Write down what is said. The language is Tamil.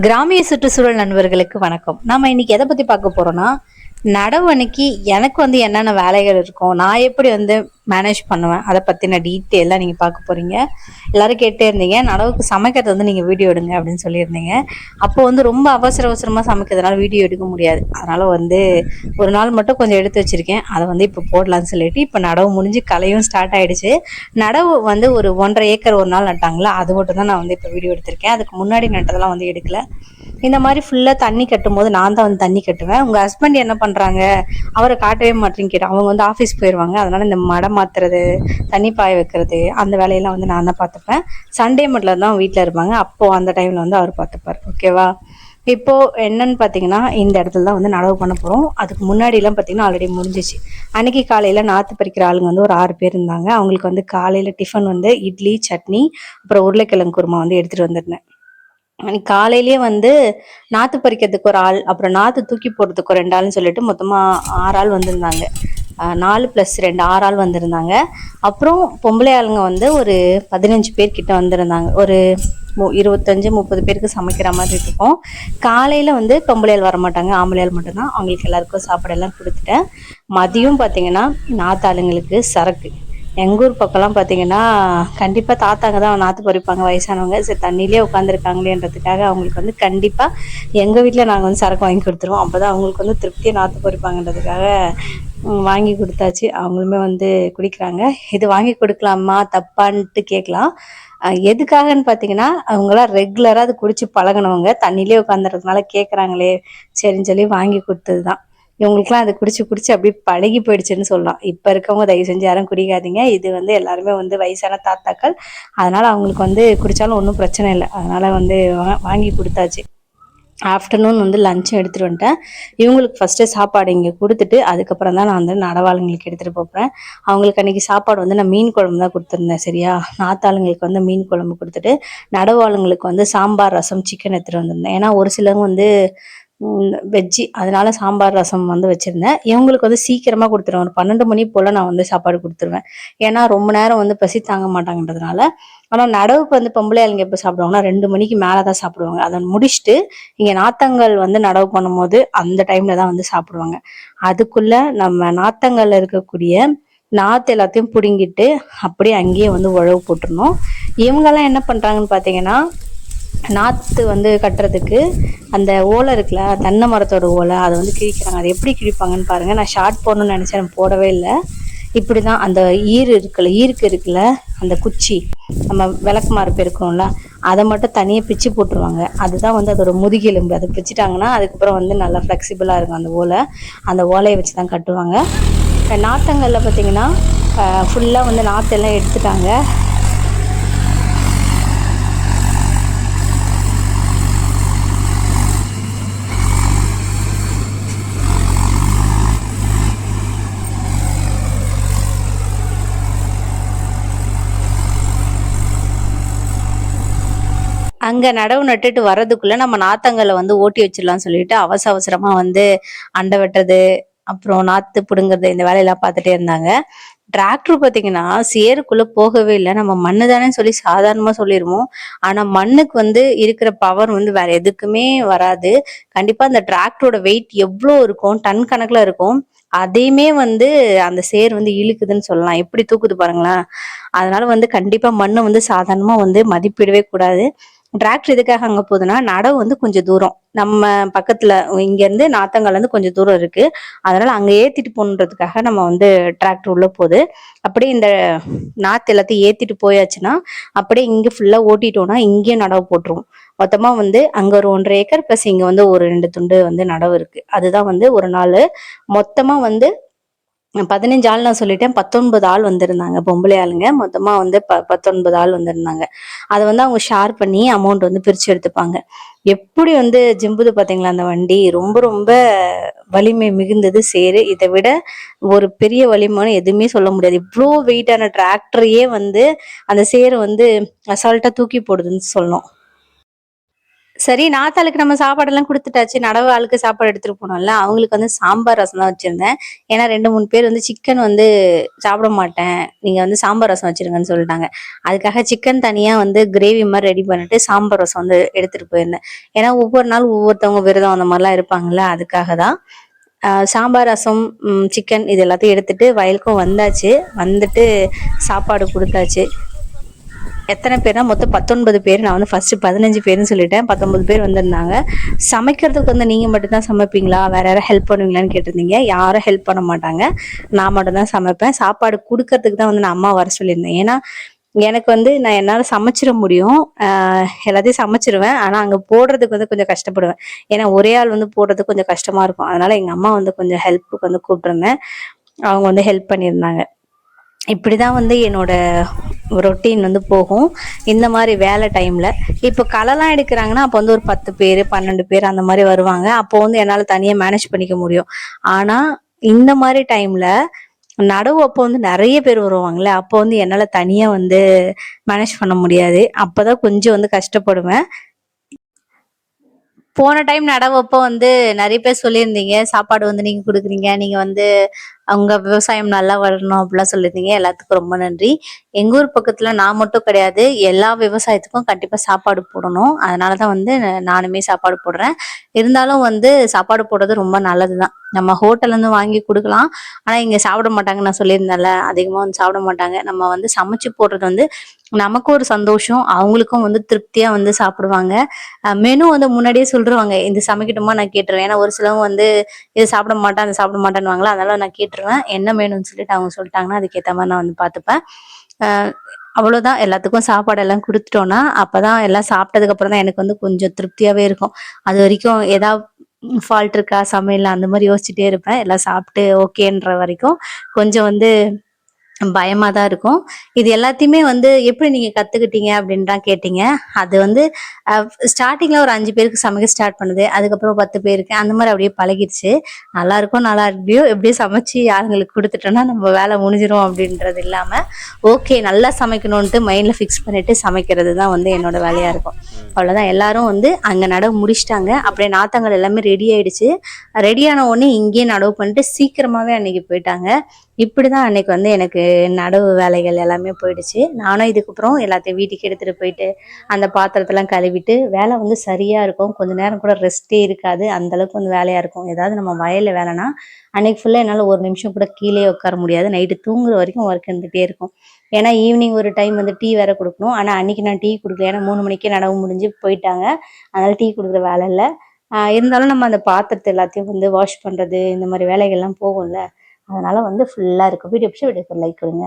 கிராமிய சுற்றுச்சூழல் நண்பர்களுக்கு வணக்கம். நாம இன்னைக்கு எதை பத்தி பார்க்க போறோம்னா நடவு அன்னைக்கு எனக்கு வந்து என்னென்ன வேலைகள் இருக்கும் நான் எப்படி வந்து மேனேஜ் பண்ணுவேன். அதை பற்றின டீட்டெயிலாக நீங்கள் பார்க்க போகிறீங்க எல்லோரும் கேட்டே இருந்தீங்க. நடவுக்கு சமைக்கிறது வந்து நீங்கள் வீடியோ எடுங்க அப்படின்னு சொல்லியிருந்தீங்க. அப்போ வந்து ரொம்ப அவசர அவசரமாக சமைக்கிறதுனால வீடியோ எடுக்க முடியாது. அதனால் வந்து ஒரு நாள் மட்டும் கொஞ்சம் எடுத்து வச்சிருக்கேன். அதை வந்து இப்போ போடலான்னு சொல்லிட்டு இப்போ நடவு முடிஞ்சு கலையும் ஸ்டார்ட் ஆகிடுச்சு நடவு வந்து ஒரு ஒன்றரை ஏக்கர் ஒரு நாள் நட்டாங்களா அது மட்டும் தான் நான் வந்து இப்போ வீடியோ எடுத்திருக்கேன். அதுக்கு முன்னாடி நட்டதெல்லாம் வந்து எடுக்கல. இந்த மாதிரி ஃபுல்லாக தண்ணி கட்டும் போது நான் தான் வந்து தண்ணி கட்டுவேன். உங்கள் ஹஸ்பண்ட் என்ன பண்ணுறாங்க அவரை காட்டவே மாட்டேன்னு கேட்டேன் அவங்க வந்து ஆஃபீஸ் போயிடுவாங்க அதனால் இந்த மடம் மாத்துறது தண்ணி பாய வைக்கிறது அந்த வேலையெல்லாம் வந்து நான் தான் பார்த்துப்பேன். சண்டே மட்டும் தான் வீட்டில் இருப்பாங்க. அப்போது அந்த டைமில் வந்து அவர் பார்த்துப்பார். ஓகேவா இப்போ என்னன்னு பார்த்தீங்கன்னா இந்த இடத்துல தான் வந்து நடவு பண்ண போகிறோம் அதுக்கு முன்னாடிலாம் பார்த்தீங்கன்னா ஆல்ரெடி முடிஞ்சிச்சு. அன்னைக்கு காலையில் நாற்று பறிக்கிற ஆளுங்க வந்து ஒரு ஆறு பேர் இருந்தாங்க. அவங்களுக்கு வந்து காலையில் டிஃபன் வந்து இட்லி சட்னி அப்புறம் உருளைக்கிழங்கு குருமா வந்து எடுத்துகிட்டு வந்திருந்தேன். அன்னைக்கு காலையிலேயே வந்து நாற்று பறிக்கிறதுக்கு ஒரு ஆள் அப்புறம் நாற்று தூக்கி போடுறதுக்கு ஒரு ரெண்டு ஆள்னு சொல்லிட்டு மொத்தமாக ஆறு ஆள் வந்திருந்தாங்க. நாலு ப்ளஸ் ரெண்டு ஆறு ஆள் வந்திருந்தாங்க. அப்புறம் பொம்பளை ஆளுங்க வந்து ஒரு பதினஞ்சு பேர் கிட்ட வந்திருந்தாங்க. ஒரு மு- இருபத்தஞ்சு முப்பது பேருக்கு சமைக்கிற மாதிரி இருக்கும். காலையில் வந்து பொம்பளையால் வர மாட்டாங்க ஆம்பளையால் மட்டும்தான். அவங்களுக்கு எல்லாருக்கும் சாப்பாடெல்லாம் கொடுத்துட்டேன். மதியம் பார்த்தீங்கன்னா நாத்தாளுங்களுக்கு சரக்கு. எங்கள் ஊர் பக்கம்லாம் பார்த்தீங்கன்னா கண்டிப்பாக தாத்தாங்க தான் நாற்று பறிப்பாங்க. வயசானவங்க. சரி தண்ணியிலே உட்காந்துருக்காங்களேன்றதுக்காக அவங்களுக்கு வந்து கண்டிப்பாக எங்கள் வீட்டில் நாங்கள் வந்து சரக்கு வாங்கி கொடுத்துருவோம். அப்போ தான் அவங்களுக்கு வந்து திருப்தியாக நாற்று பறிப்பாங்கன்றதுக்காக வாங்கி கொடுத்தாச்சு. அவங்களுமே வந்து குடிக்கிறாங்க. இது வாங்கி கொடுக்கலாமா? தப்பான்ட்டு கேட்கலாம். எதுக்காகன்னு பார்த்தீங்கன்னா அவங்களாம் ரெகுலராக அது குடிச்சு பழகுனவங்க. தண்ணியிலே உட்காந்துறதுனால கேட்குறாங்களே. சரின்னு சொல்லி வாங்கி கொடுத்தது தான் இவங்களுக்குலாம் அது குடிச்சு குடிச்சு அப்படியே பழகி போயிடுச்சுன்னு சொல்லலாம். இப்போ இருக்கவங்க தயவு செஞ்சு யாரும் குடிக்காதீங்க. இது வந்து எல்லாருமே வந்து வயசான தாத்தாக்கள். அதனால அவங்களுக்கு வந்து குடிச்சாலும் ஒன்றும் பிரச்சனை இல்லை. அதனால வந்து வா- வாங்கி கொடுத்தாச்சு. ஆஃப்டர்நூன் வந்து லஞ்சும் எடுத்துகிட்டு வந்துட்டேன். இவங்களுக்கு ஃபஸ்ட்டு சாப்பாடு இங்கே கொடுத்துட்டு அதுக்கப்புறம் தான் நான் வந்து நடவாளுங்களுக்கு எடுத்துகிட்டு போகிறேன் அவங்களுக்கு அன்றைக்கி சாப்பாடு வந்து நான் மீன் குழம்பு தான் கொடுத்துருந்தேன் சரியா? நாத்தாளுங்களுக்கு வந்து மீன் குழம்பு கொடுத்துட்டு நடவாளுங்களுக்கு வந்து சாம்பார் ரசம் சிக்கன் எடுத்துகிட்டு வந்திருந்தேன். ஏன்னா ஒரு சிலவங்க வந்து வெஜ்ஜி அதனால சாம்பார் ரசம் வந்து வச்சுருந்தேன். இவங்களுக்கு வந்து சீக்கிரமாக கொடுத்துருவேன். ஒரு பன்னெண்டு மணி போல் நான் வந்து சாப்பாடு கொடுத்துருவேன். ஏன்னா ரொம்ப நேரம் வந்து பசி தாங்க மாட்டாங்கன்றதுனால. ஆனால் நடவுக்கு வந்து பொம்பளை ஆளுங்க எப்போ சாப்பிடுவாங்கன்னா ரெண்டு மணிக்கு மேலே தான் சாப்பிடுவாங்க. அதை முடிச்சுட்டு இங்கே நாத்தங்கள் வந்து நடவு பண்ணும்போது அந்த டைமில் தான் வந்து சாப்பிடுவாங்க. அதுக்குள்ள நம்ம நாத்தங்கள்ல இருக்கக்கூடிய நாற்று எல்லாத்தையும் பிடுங்கிட்டு அப்படியே அங்கேயே வந்து உழவு போட்டுருணும் இவங்கெல்லாம் என்ன பண்ணுறாங்கன்னு பார்த்தீங்கன்னா நாற்று வந்து கட்டுறதுக்கு அந்த ஓலை இருக்குல்ல தென்னை மரத்தோட ஓலை அதை வந்து கிழிக்கிறாங்க. அதை எப்படி கிழிப்பாங்கன்னு பாருங்கள் நான் ஷார்ட் போடணும்னு நினச்சேன் நான் போடவே இல்லை. இப்படி தான் அந்த ஈர் இருக்குல்ல ஈருக்கு இருக்குல்ல அந்த குச்சி நம்ம விளக்கு மரப்பு இருக்கும்ல அதை மட்டும் தனியாக பிச்சு போட்டுருவாங்க. அதுதான் வந்து அதோட முதுகெலும்பு. அதை பிச்சுட்டாங்கன்னா அதுக்கப்புறம் வந்து நல்லா ஃப்ளெக்சிபிளாக இருக்கும் அந்த ஓலை. அந்த ஓலையை வச்சு தான் கட்டுவாங்க நாற்றங்களில் பார்த்தீங்கன்னா ஃபுல்லாக வந்து நாற்றெல்லாம் எடுத்துட்டாங்க. அங்க நடவு நட்டுட்டு வர்றதுக்குள்ள நம்ம நாத்தங்களை வந்து ஓட்டி வச்சிடலாம்னு சொல்லிட்டு அவசர அவசரமா வந்து அண்டை வெட்டுறது அப்புறம் நாத்து பிடுங்குறது இந்த வேலையெல்லாம் பார்த்துட்டே இருந்தாங்க. டிராக்டர் பார்த்தீங்கன்னா சேருக்குள்ள போகவே இல்லை. நம்ம மண்ணு தானே சொல்லி சாதாரணமா சொல்லிடுவோம். ஆனா மண்ணுக்கு வந்து இருக்கிற பவர் வந்து வேற எதுக்குமே வராது. கண்டிப்பா அந்த டிராக்டரோட வெயிட் எவ்வளோ இருக்கும்? டன் கணக்குல இருக்கும். அதையுமே வந்து அந்த சேர் வந்து இழுக்குதுன்னு சொல்லலாம். எப்படி தூக்குது பாருங்களேன். அதனால வந்து கண்டிப்பா மண்ணை வந்து சாதாரணமா வந்து மதிப்பிடவே கூடாது. டிராக்டர் எதுக்காக அங்க போகுதுன்னா நடவு வந்து கொஞ்சம் தூரம். நம்ம பக்கத்துல இங்க இருந்து இருந்து கொஞ்சம் தூரம் இருக்கு. அதனால அங்க ஏத்திட்டு போகணுன்றதுக்காக நம்ம வந்து டிராக்டர் உள்ள போகுது. அப்படியே இந்த நாத்து எல்லாத்தையும் ஏத்திட்டு போயாச்சுன்னா அப்படியே இங்க ஃபுல்லா ஓட்டிட்டோம்னா இங்கேயும் நடவு போட்டுருவோம். மொத்தமா வந்து அங்க ஒரு ஒன்றரை ஏக்கர் பிளஸ் இங்க வந்து ஒரு ரெண்டு துண்டு வந்து நடவு இருக்கு. அதுதான் வந்து ஒரு நாள். மொத்தமா வந்து பதினஞ்சு ஆள் நான் சொல்லிட்டேன். பத்தொன்பது ஆள் வந்திருந்தாங்க. பொம்பளை ஆளுங்க. மொத்தமா வந்து ப பத்தொன்பது ஆள் வந்திருந்தாங்க. அதை வந்து அவங்க ஷேர் பண்ணி அமௌண்ட் வந்து பிரிச்சு எடுத்துப்பாங்க. எப்படி வந்து ஜிம்புது பாத்தீங்களா அந்த வண்டி? ரொம்ப ரொம்ப வலிமை மிகுந்தது சேரு. இதை விட ஒரு பெரிய வலிமைன்னு எதுவுமே சொல்ல முடியாது. இவ்வளோ வெயிட்டான டிராக்டரையே வந்து அந்த சேரை வந்து அசால்ட்டா தூக்கி போடுதுன்னு சொல்லணும். சரி நாத்தாளுக்கு நம்ம சாப்பாடெல்லாம் கொடுத்துட்டாச்சு. நடவு ஆளுக்கு சாப்பாடு எடுத்துட்டு போனோம்ல அவங்களுக்கு வந்து சாம்பார் ரசம் தான் வச்சிருந்தேன். ஏன்னா ரெண்டு மூணு பேர் வந்து சிக்கன் வந்து சாப்பிட மாட்டேன். நீங்க வந்து சாம்பார் ரசம் வச்சிருங்கன்னு சொல்லிட்டாங்க. அதுக்காக சிக்கன் தனியா வந்து கிரேவி மாதிரி ரெடி பண்ணிட்டு சாம்பார் ரசம் வந்து எடுத்துட்டு போயிருந்தேன். ஏன்னா ஒவ்வொரு நாள் ஒவ்வொருத்தவங்க விரதம் அந்த மாதிரிலாம் இருப்பாங்கல்ல அதுக்காக தான். சாம்பார் ரசம் சிக்கன் இது எல்லாத்தையும் எடுத்துட்டு வயலுக்கும் வந்தாச்சு. வந்துட்டு சாப்பாடு கொடுத்தாச்சு. எத்தனை பேர்னா மொத்தம் பத்தொன்பது பேர். நான் வந்து ஃபர்ஸ்ட் பதினஞ்சு பேர்னு சொல்லிட்டேன். பத்தொன்பது பேர் வந்திருந்தாங்க. சமைக்கிறதுக்கு வந்து நீங்க மட்டும்தான் சமைப்பீங்களா? வேற யாரும் ஹெல்ப் பண்ணுவீங்களான்னு கேட்டிருந்தீங்க. யாரும் ஹெல்ப் பண்ண மாட்டாங்க. நான் மட்டும் தான் சமைப்பேன். சாப்பாடு கொடுக்கறதுக்கு தான் வந்து நான் அம்மா வர சொல்லியிருந்தேன். ஏன்னா எனக்கு வந்து நான் என்னால் சமைச்சிட முடியும். ஆஹ் எல்லாத்தையும் சமைச்சிருவேன். ஆனால் அங்கே போடுறதுக்கு வந்து கொஞ்சம் கஷ்டப்படுவேன். ஏன்னா ஒரே ஆள் வந்து போடுறதுக்கு கொஞ்சம் கஷ்டமா இருக்கும். அதனால எங்கள் அம்மா வந்து கொஞ்சம் ஹெல்ப்புக்கு வந்து கூப்பிட்டுருந்தேன். அவங்க வந்து ஹெல்ப் பண்ணியிருந்தாங்க. இப்படிதான் வந்து என்னோட ரொட்டீன் வந்து போகும். இந்த மாதிரி வேலை டைம்ல இப்போ களைலாம் எடுக்கிறாங்கன்னா அப்போ வந்து ஒரு பத்து பேர் பன்னெண்டு பேர் அந்த மாதிரி வருவாங்க. அப்போ வந்து என்னால் தனியாக மேனேஜ் பண்ணிக்க முடியும். ஆனால் இந்த மாதிரி டைம்ல நடவு அப்போ வந்து நிறைய பேர் வருவாங்கல்ல. அப்போ வந்து என்னால் தனியாக வந்து மேனேஜ் பண்ண முடியாது. அப்போதான் கொஞ்சம் வந்து கஷ்டப்படுவேன். போன டைம் நடவப்போ வந்து நிறைய பேர் சொல்லியிருந்தீங்க. சாப்பாடு வந்து நீங்கள் கொடுக்குறீங்க. நீங்கள் வந்து அவங்க விவசாயம் நல்லா வளரணும் அப்படிலாம் சொல்லியிருந்தீங்க. எல்லாத்துக்கும் ரொம்ப நன்றி. எங்க ஊர் பக்கத்துல நான் மட்டும் கிடையாது. எல்லா விவசாயத்துக்கும் கண்டிப்பா சாப்பாடு போடணும். அதனாலதான் வந்து நானுமே சாப்பாடு போடுறேன். இருந்தாலும் வந்து சாப்பாடு போடுறது ரொம்ப நல்லதுதான். நம்ம ஹோட்டல்ல இருந்து வாங்கி கொடுக்கலாம். ஆனா இங்க சாப்பிட மாட்டாங்க நான் சொல்லியிருந்தேன்ல. அதிகமா வந்து சாப்பிட மாட்டாங்க. நம்ம வந்து சமைச்சு போடுறது வந்து நமக்கு ஒரு சந்தோஷம். அவங்களுக்கும் வந்து திருப்தியா வந்து சாப்பிடுவாங்க. மெனு வந்து முன்னாடியே சொல்லிடுவாங்க இந்த சமைக்கட்டுமா? நான் கேட்டுருவேன். ஏன்னா ஒரு சிலவங்க வந்து இது சாப்பிட மாட்டேன் அதை சாப்பிட மாட்டேன்னுவாங்களா? அதனால நான் கேட்டுருவேன். என்ன வேணும்னு சொல்லிட்டு அவங்க சொல்லிட்டாங்கன்னா அதுக்கேற்ற மாதிரி நான் வந்து பார்த்துப்பேன். அவ்வளோதான் எல்லாத்துக்கும் சாப்பாடு எல்லாம் அப்போ தான் எல்லாம் சாப்பிட்டதுக்கு அப்புறம் தான் எனக்கு வந்து கொஞ்சம் திருப்தியாகவே இருக்கும். அது வரைக்கும் ஏதாவது ஃபால்ட் இருக்கா சமையல் அந்த மாதிரி யோசிச்சுட்டே இருப்பேன். எல்லாம் சாப்பிட்டு ஓகேன்ற வரைக்கும் கொஞ்சம் வந்து பயமா தான் இருக்கும். இது எல்லாத்தையுமே வந்து எப்படி நீங்க கத்துக்கிட்டீங்க அப்படின்னு தான் கேட்டீங்க. அது வந்து ஸ்டார்டிங்ல ஒரு அஞ்சு பேருக்கு சமைக்க ஸ்டார்ட் பண்ணுது. அதுக்கப்புறம் பத்து பேருக்கு அந்த மாதிரி அப்படியே பழகிடுச்சு. நல்லா இருக்கும் நல்லா இருப்பியோ எப்படியோ சமைச்சு யாருங்களுக்கு கொடுத்துட்டோம்னா நம்ம வேலை முடிஞ்சிரும் அப்படின்றது இல்லாம ஓகே நல்லா சமைக்கணும்ட்டு மைண்ட்ல ஃபிக்ஸ் பண்ணிட்டு சமைக்கிறது தான் வந்து என்னோட வேலையா இருக்கும். அவ்வளவுதான். எல்லாரும் வந்து அங்க நடவு முடிச்சிட்டாங்க. அப்படியே நாத்தங்கள் எல்லாமே ரெடி ஆயிடுச்சு. ரெடியான உடனே இங்கேயே நடவு பண்ணிட்டு சீக்கிரமாவே அன்னைக்கு போயிட்டாங்க. இப்படிதான் அன்னைக்கு வந்து எனக்கு நடவு வேலைகள் எல்லாமே போயிடுச்சு. நானும் இதுக்கப்புறம் எல்லாத்தையும் வீட்டுக்கு எடுத்துகிட்டு போயிட்டு அந்த பாத்திரத்தெல்லாம் கழுவிட்டு வேலை வந்து சரியா இருக்கும். கொஞ்ச நேரம் கூட ரெஸ்டே இருக்காது. அந்த அளவுக்கு வந்து வேலையா இருக்கும். ஏதாவது நம்ம வயல்ல வேலைனா அன்னைக்கு ஃபுல்லா என்னால ஒரு நிமிஷம் கூட கீழே உட்கார முடியாது. நைட்டு தூங்குற வரைக்கும் ஒர்க் இருந்துகிட்டே இருக்கும். ஏன்னா ஈவினிங் ஒரு டைம் வந்து டீ வேற கொடுக்கணும். ஆனா அன்னைக்கு நான் டீ கொடுக்கல. ஏன்னா மூணு மணிக்கே நடவு முடிஞ்சு போயிட்டாங்க. அதனால டீ கொடுக்குற வேலை இல்லை. இருந்தாலும் நம்ம அந்த பாத்திரத்தை எல்லாத்தையும் வந்து வாஷ் பண்றது இந்த மாதிரி வேலைகள்லாம் போகும்ல. அதனால வந்து ஃபுல்லா இருக்கும் வீடியோ பிடிச்சி வீடியோக்கு லைக் கொடுங்க